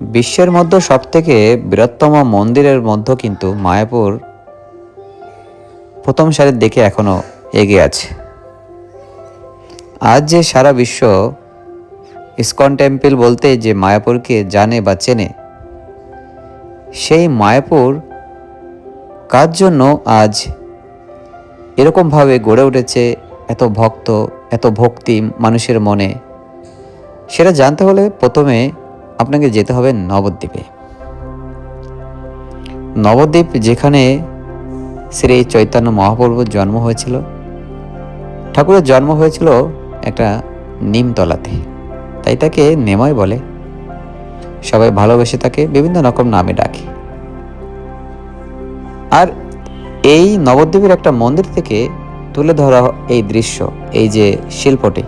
বিশ্বের মধ্যে সবথেকে বৃহত্তম মন্দিরের মধ্যে কিন্তু মায়াপুর প্রথম সারির দিকে এখনও এগিয়ে আছে। আজ যে সারা বিশ্ব ইসকন টেম্পল বলতে যে মায়াপুরকে জানে বা চেনে, সেই মায়াপুর কার জন্য আজ এরকমভাবে গড়ে উঠেছে, এত ভক্ত, এত ভক্তি মানুষের মনে, সেটা জানতে হলে প্রথমে আপনাকে যেতে হবে নবদ্বীপে। নবদ্বীপ যেখানে শ্রী চৈতন্য মহাপ্রভুর জন্ম হয়েছিল। ঠাকুরের জন্ম হয়েছিল একটা নিমতলাতে। তাই তাকে নেময় বলে। সবাই ভালোবেসে তাকে বিভিন্ন রকম নামে ডাকে। আর এই নবদ্বীপের একটা মন্দির থেকে তুলে ধরা এই দৃশ্য, এই যে শিল্পটি।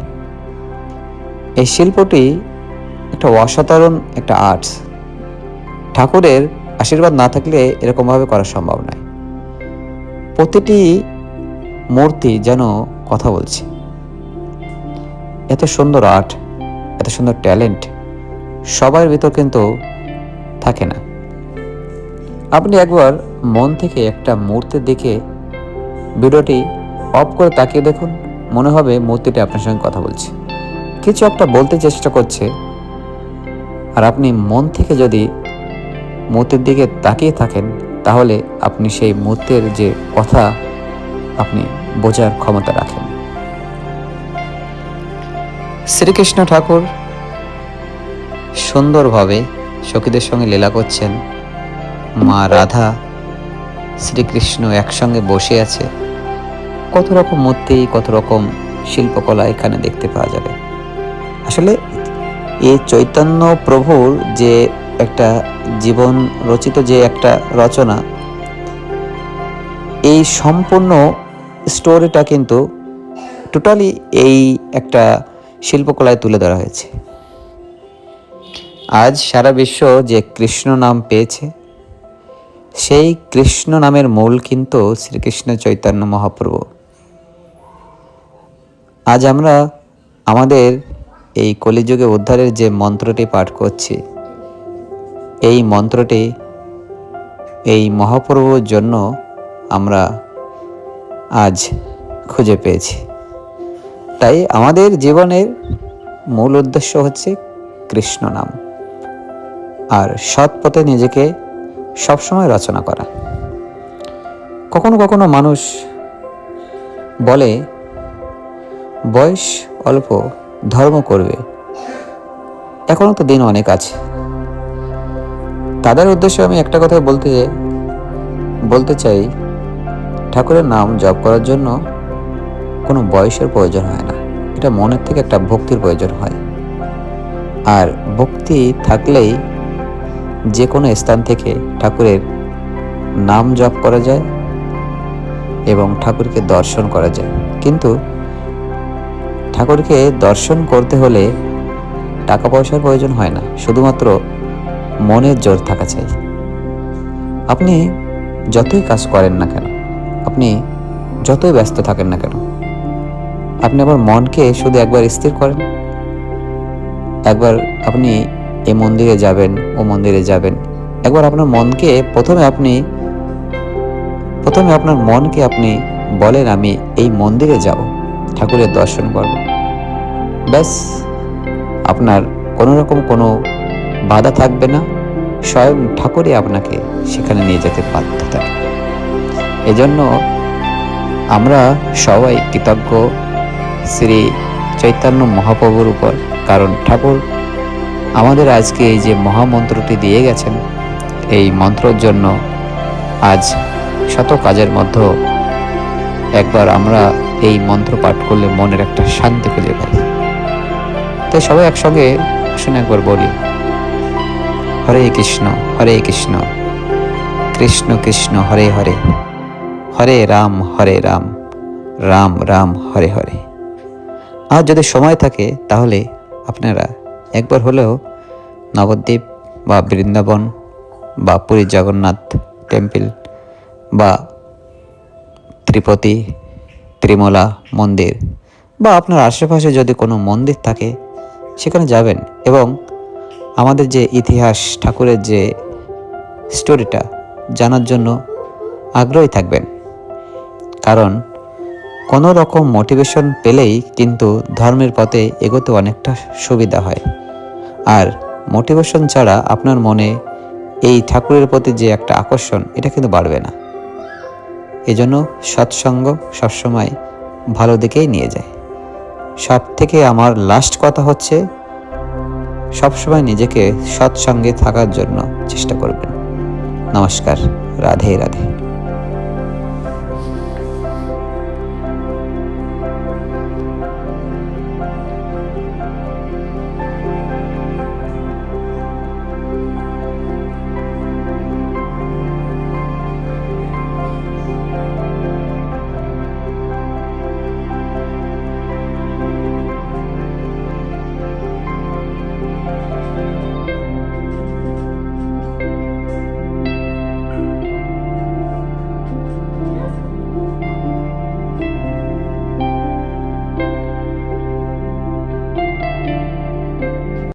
এই শিল্পটি একটা অসাধারণ একটা আর্টস ঠাকুরের আশীর্বাদ না থাকলে এরকমভাবে করা সম্ভব নয়। প্রতিটি মূর্তি যেন কথা বলছে। এত সুন্দর আর্ট এত সুন্দর ট্যালেন্ট সবার ভিতর কিন্তু থাকে না। আপনি একবার মন থেকে একটা মূর্তির দেখে ভিডিওটি অফ করে তাকিয়ে দেখুন, মনে হবে মূর্তিটি আপনার সঙ্গে কথা বলছে। কিছু একটা বলতে চেষ্টা করছে আর আপনি মন থেকে যদি মূর্তির দিকে তাকিয়ে থাকেন তাহলে আপনি সেই মূর্তির যে কথা আপনি বোঝার ক্ষমতা রাখেন। শ্রীকৃষ্ণ ঠাকুর সুন্দরভাবে সখীদের সঙ্গে লীলা করছেন। মা রাধা শ্রীকৃষ্ণ একসঙ্গে বসে আছে। কত রকম মূর্তি কত রকম শিল্পকলা এখানে দেখতে পাওয়া যাবে। আসলে এই চৈতন্য প্রভুর যে একটা জীবন রচিত যে একটা রচনা, এই সম্পূর্ণ স্টোরিটা কিন্তু টোটালি এই একটা শিল্পকলায় তুলে ধরা হয়েছে। আজ সারা বিশ্ব যে কৃষ্ণ নাম পেয়েছে, সেই কৃষ্ণ নামের মূল কিন্তু শ্রীকৃষ্ণ চৈতন্য মহাপ্রভু। আজ আমরা আমাদের এই কলিযুগে উদ্ধারের যে মন্ত্রটি পাঠ করছি, এই মন্ত্রটি এই মহাপ্রভুর জন্য আমরা আজ খুঁজে পেয়েছি। তাই আমাদের জীবনের মূল উদ্দেশ্য হচ্ছে কৃষ্ণ নাম। আর সৎ পথে নিজেকে সবসময় রচনা করা। কখনো কখনো মানুষ বলে, বয়স অল্প ধর্ম করবে। এখনও তো দিন অনেক আছে। তাদের উদ্দেশ্যে আমি একটা কথা বলতে বলতে চাই, ঠাকুরের নাম জপ করার জন্য কোনো বয়সের প্রয়োজন হয় না। এটা মনের থেকে একটা ভক্তির প্রয়োজন হয়। আর ভক্তি থাকলেই যে কোনো স্থান থেকে ঠাকুরের নাম জপ করা যায় এবং ঠাকুরকে দর্শন করা যায়। কিন্তু ঠাকুরকে দর্শন করতে হলে টাকা পয়সার প্রয়োজন হয় না, শুধুমাত্র মনের জোর থাকা চাই। আপনি যতই কাজ করেন না কেন, আপনি যতই ব্যস্ত থাকেন না কেন, আপনি আবার মনকে শুধু একবার স্থির করেন। একবার আপনি এ মন্দিরে যাবেন, ও মন্দিরে যাবেন, একবার আপনার মনকে প্রথমে আপনি, প্রথমে আপনার মনকে আপনি বলেন, আমি এই মন্দিরে যাব, ঠাকুরের দর্শন করব। ব্যাস, আপনার কোনো রকম কোনো বাধা থাকবে না। স্বয়ং ঠাকুরই আপনাকে সেখানে নিয়ে যেতে বাধ্য থাকে এজন্য আমরা সবাই কৃতজ্ঞ শ্রী চৈতন্য মহাপ্রভুর উপর। কারণ ঠাকুর আমাদের আজকে এই যে মহামন্ত্রটি দিয়ে গেছেন, এই মন্ত্রর জন্য আজ শত কাজের মধ্যে একবার আমরা এই মন্ত্র পাঠ করলে মনের একটা শান্তি খুঁজে পাই তাই সবাই একসঙ্গে শুনে একবার বলি। হরে কৃষ্ণ হরে কৃষ্ণ। কৃষ্ণ কৃষ্ণ, হরে হরে। হরে রাম হরে রাম। রাম রাম, হরে হরে। আর যদি সময় থাকে, তাহলে আপনারা একবার হলেও নবদ্বীপ বা বৃন্দাবন বা পুরী জগন্নাথ টেম্পল বা ত্রিপতি, ত্রিমলা মন্দির বা আপনার আশেপাশে যদি কোনো মন্দির থাকে সেখানে যাবেন এবং আমাদের যে ইতিহাস, ঠাকুরের যে স্টোরিটা জানার জন্য আগ্রহী থাকবেন। কারণ কোনো রকম মোটিভেশন পেলেই কিন্তু ধর্মের পথে এগোতে অনেকটা সুবিধা হয়। আর মোটিভেশন ছাড়া আপনার মনে এই ঠাকুরের প্রতি যে একটা আকর্ষণ, এটা কিন্তু বাড়বে না। এজন্য সৎসঙ্গ সবসময় ভালো দিকেই নিয়ে যায়। সব থেকে আমার লাস্ট কথা হচ্ছে, সবসময় নিজেকে সৎসঙ্গে থাকার জন্য চেষ্টা করবেন। নমস্কার, রাধে রাধে।